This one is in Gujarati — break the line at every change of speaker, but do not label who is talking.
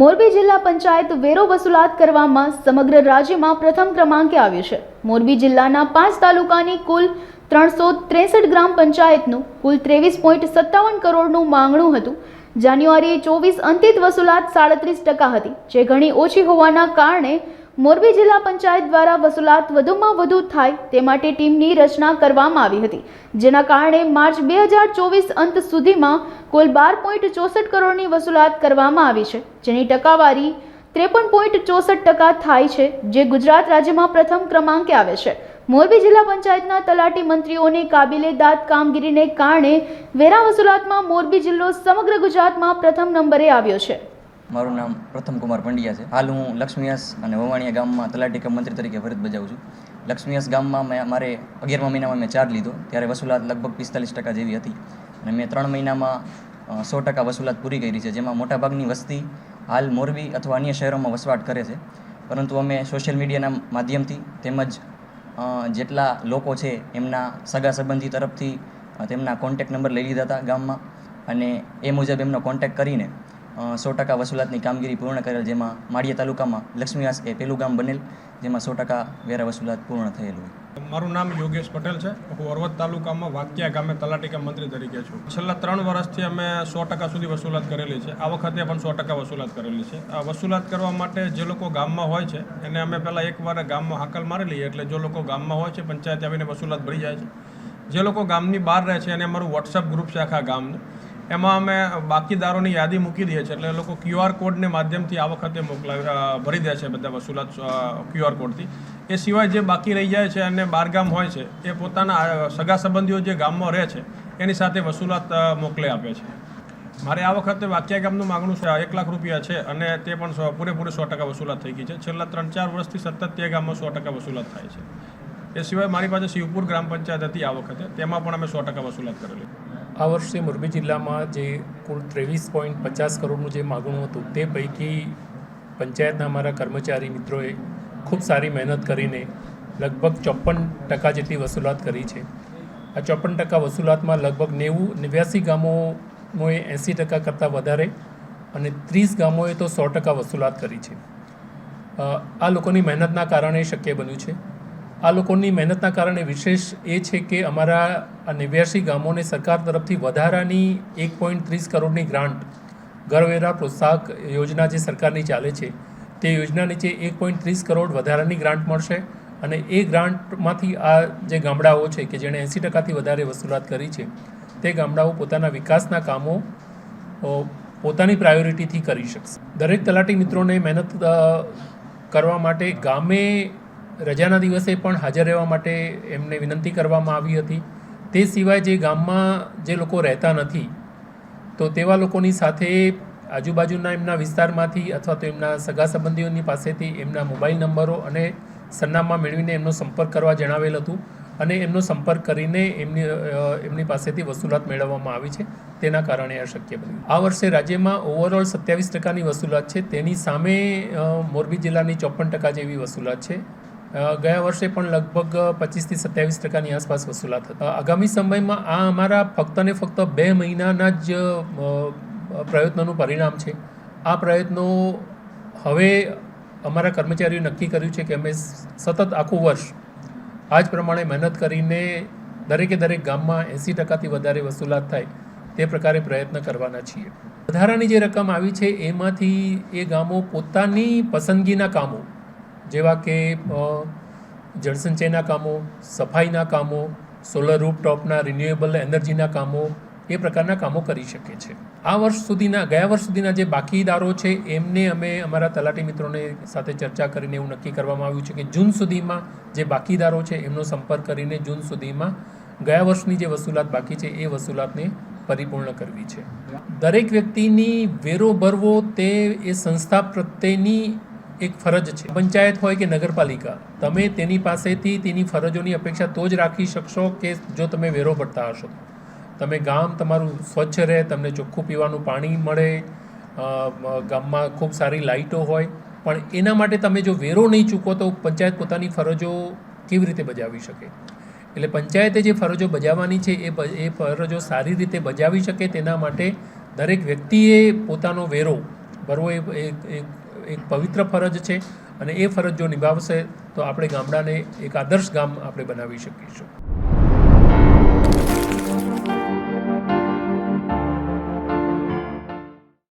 મોરબી જિલ્લા પંચાયત વેરો વસૂલાત કરવામાં સમગ્ર રાજ્યમાં પ્રથમ ક્રમાંકે આવ્યું છે. મોરબી જિલ્લાના પાંચ તાલુકાની કુલ ત્રણસો ત્રેસઠ ગ્રામ પંચાયતનું કુલ ત્રેવીસ પોઈન્ટ સત્તાવન કરોડનું માંગણું હતું. જાન્યુઆરીએ ચોવીસ અંતિત વસૂલાત સાડત્રીસ ટકા હતી, જે ઘણી ઓછી હોવાના કારણે મોરબી જિલ્લા પંચાયત દ્વારા વસૂલાત વધુમાં વધુ થાય તે માટે ટીમની રચના કરવામાં આવી હતી, જેના કારણે માર્ચ બે હજાર ચોવીસ અંત સુધીમાં કુલ બાર પોઈન્ટ ચોસઠ કરોડની વસૂલાત કરવામાં આવી છે, જેની ટકાવારી ત્રેપન પોઈન્ટ ચોસઠ ટકા થાય છે, જે ગુજરાત રાજ્યમાં પ્રથમ ક્રમાંકે આવે છે. મોરબી જિલ્લા પંચાયતના તલાટી મંત્રીઓની કાબિલે દાદ કામગીરીને કારણે વેરા વસૂલાતમાં મોરબી જિલ્લો સમગ્ર ગુજરાતમાં પ્રથમ નંબરે આવ્યો છે.
મારું નામ પ્રથમ કુમાર પંડ્યા છે. હાલ હું લક્ષ્મીયાસ અને વવાણીયા ગામમાં તલાટી કમ મંત્રી તરીકે ફરજ બજાવું છું. લક્ષ્મીયાસ ગામમાં મેં મારે અગિયારમા મહિનામાં મેં ચાર્જ લીધો, ત્યારે વસૂલાત લગભગ પિસ્તાલીસ ટકા જેવી હતી. અને મેં ત્રણ મહિનામાં સો ટકા વસૂલાત પૂરી કરી છે, જેમાં મોટાભાગની વસ્તી હાલ મોરબી અથવા અન્ય શહેરોમાં વસવાટ કરે છે. પરંતુ અમે સોશિયલ મીડિયાના માધ્યમથી તેમજ જેટલા લોકો છે એમના સગા સંબંધી તરફથી તેમના કોન્ટેક નંબર લઈ લીધા હતા ગામમાં. અને એ મુજબ એમનો કોન્ટેક કરીને સો ટકા વસૂલાતની કામગીરી પૂર્ણ કરેલ, જેમાં માળિયા તાલુકામાં લક્ષ્મીવાસ એ પહેલું ગામ બનેલ, જેમાં સો ટકા વેરા વસૂલાત પૂર્ણ થયેલું
મારું નામ યોગેશ પટેલ છે. હું અરવદ તાલુકામાં વાક્યા ગામે તલાટીકા મંત્રી તરીકે છું. છેલ્લા ત્રણ વર્ષથી અમે સો ટકા સુધી વસૂલાત કરેલી છે. આ વખતે પણ સો ટકા વસૂલાત કરેલી છે. આ વસૂલાત કરવા માટે જે લોકો ગામમાં હોય છે, એને અમે પહેલાં એકવાર ગામમાં હાકલ મારી લઈએ. એટલે જો લોકો ગામમાં હોય છે, પંચાયત આવીને વસૂલાત ભરી જાય છે. જે લોકો ગામની બહાર રહે છે અને અમારું વોટ્સઅપ ગ્રુપ છે આખા ગામનું. એમાં અમે બાકીદારોની યાદી મૂકી દઈએ છીએ. એટલે લોકો ક્યુઆર કોડને માધ્યમથી આ વખતે મોકલાવી ભરી દે છે બધા વસૂલાત ક્યુઆર કોડથી. એ સિવાય જે બાકી રહી જાય છે અને બારગામ હોય છે, એ પોતાના સગા સંબંધીઓ જે ગામમાં રહે છે, એની સાથે વસૂલાત મોકલી આપે છે. મારે આ વખતે વાક્યા ગામનું માગણું છે એક લાખ રૂપિયા છે અને તે પણ પૂરેપૂરી સો ટકા વસૂલાત થઈ ગઈ છે. છેલ્લા ત્રણ ચાર વર્ષથી સતત તે ગામમાં સો ટકા વસૂલાત થાય છે. એ સિવાય મારી પાસે શિવપુર ગ્રામ પંચાયત હતી આ વખતે, તેમાં પણ અમે સો ટકા વસૂલાત કરેલી.
આ વર્ષે મોરબી જિલ્લામાં જે કુલ ત્રેવીસ પોઈન્ટ પચાસ કરોડનું જે માગણું હતું, તે પૈકી પંચાયતના અમારા કર્મચારી મિત્રોએ ખૂબ સારી મહેનત કરીને લગભગ ચોપન ટકા જેટલી વસૂલાત કરી છે. આ ચોપન ટકા વસૂલાતમાં લગભગ નેવું, નેવ્યાસી ગામોએ એંસી ટકા કરતાં વધારે અને ત્રીસ ગામોએ તો સો ટકા વસૂલાત કરી છે. આ લોકોની મહેનતના કારણે શક્ય બન્યું છે. આ લોકોની મહેનતના કારણે વિશેષ એ છે કે અમારા નેવ્યાસી ગામોને સરકાર તરફથી વધારાની એક પોઈન્ટ ત્રીસ કરોડની ગ્રાન્ટ ઘરવેરા પ્રોત્સાહક યોજના જે સરકારની ચાલે છે, તે યોજના નીચે એક પોઈન્ટ ત્રીસ કરોડ વધારાની ગ્રાન્ટ મળશે અને એ ગ્રાન્ટમાંથી આ જે ગામડાઓ છે કે જેણે એંસી ટકાથી વધારે વસૂલાત કરી છે, તે ગામડાઓ પોતાના વિકાસના કામો પોતાની પ્રાયોરિટીથી કરી શકશે. દરેક તલાટી મિત્રોને મહેનત કરવા માટે ગામે રજાના દિવસે પણ હાજર રહેવા માટે એમને વિનંતી કરવામાં આવી હતી. તે સિવાય જે ગામમાં જે લોકો રહેતા નથી, તો તેવા લોકોની સાથે આજુબાજુના એમના વિસ્તારમાંથી અથવા તો એમના સગા સંબંધીઓની પાસેથી એમના મોબાઈલ નંબરો અને સરનામા મેળવીને એમનો સંપર્ક કરવા જણાવેલ હતું અને એમનો સંપર્ક કરીને એમની એમની પાસેથી વસૂલાત મેળવવામાં આવી છે. તેના કારણે આ શક્ય બન્યું. આ વર્ષે રાજ્યમાં ઓવરઓલ સત્યાવીસ ટકાની વસૂલાત છે. તેની સામે મોરબી જિલ્લાની ચોપન ટકા જેવી વસૂલાત છે. ગયા વર્ષે પણ લગભગ પચીસથી સત્યાવીસ ટકાની આસપાસ વસૂલાત હતી. આગામી સમયમાં આ અમારા ફક્ત ને ફક્ત બે મહિનાના જ પ્રયત્નોનું પરિણામ છે. આ પ્રયત્નો હવે અમારા કર્મચારીઓ નક્કી કર્યું છે કે અમે સતત આખું વર્ષ આ જ પ્રમાણે મહેનત કરીને દરેકે દરેક ગામમાં એંસી ટકાથી વધારે વસૂલાત થાય તે પ્રકારે પ્રયત્ન કરવાના છીએ. વધારાની જે રકમ આવી છે એમાંથી એ ગામો પોતાની પસંદગીના કામો જેવા કે જળસંચયના કામો, સફાઈના કામો સોલર રૂપટોપના રિન્યુએબલ એનર્જીના કામો, એ પ્રકારના કામો કરી શકે છે. આ વર્ષ સુધીના, ગયા વર્ષ સુધીના જે બાકીદારો છે, એમને અમે અમારા તલાટી મિત્રોને સાથે ચર્ચા કરીને એવું નક્કી કરવામાં આવ્યું છે કે જૂન સુધીમાં જે બાકીદારો છે, એમનો સંપર્ક કરીને જૂન સુધીમાં ગયા વર્ષની જે વસૂલાત બાકી છે, એ વસૂલાતને પરિપૂર્ણ કરવી છે. દરેક વ્યક્તિની વેરો ભરવો તે એ સંસ્થા પ્રત્યેની એક ફરજ છે. પંચાયત હોય કે નગરપાલિકા, તમે તેની પાસેથી તેની ફરજોની અપેક્ષા તો જ રાખી શકશો કે જો તમે વેરો ભરતા હશો. તમે ગામ તમારું સ્વચ્છ રહે, તમને ચોખ્ખું પીવાનું પાણી મળે ગામમાં ખૂબ સારી લાઇટો હોય, પણ એના માટે તમે જો વેરો નહીં ચૂકો તો પંચાયત પોતાની ફરજો કેવી રીતે બજાવી શકે? એટલે પંચાયતે જે ફરજો બજાવવાની છે, એ એ ફરજો સારી રીતે બજાવી શકે તેના માટે દરેક વ્યક્તિએ પોતાનો વેરો ભરવો એ એક પવિત્ર ફરજ છે અને એ ફરજ જો નિભાવશે તો આપણે ગામડાને એક આદર્શ ગામ આપણે બનાવી શકીશું.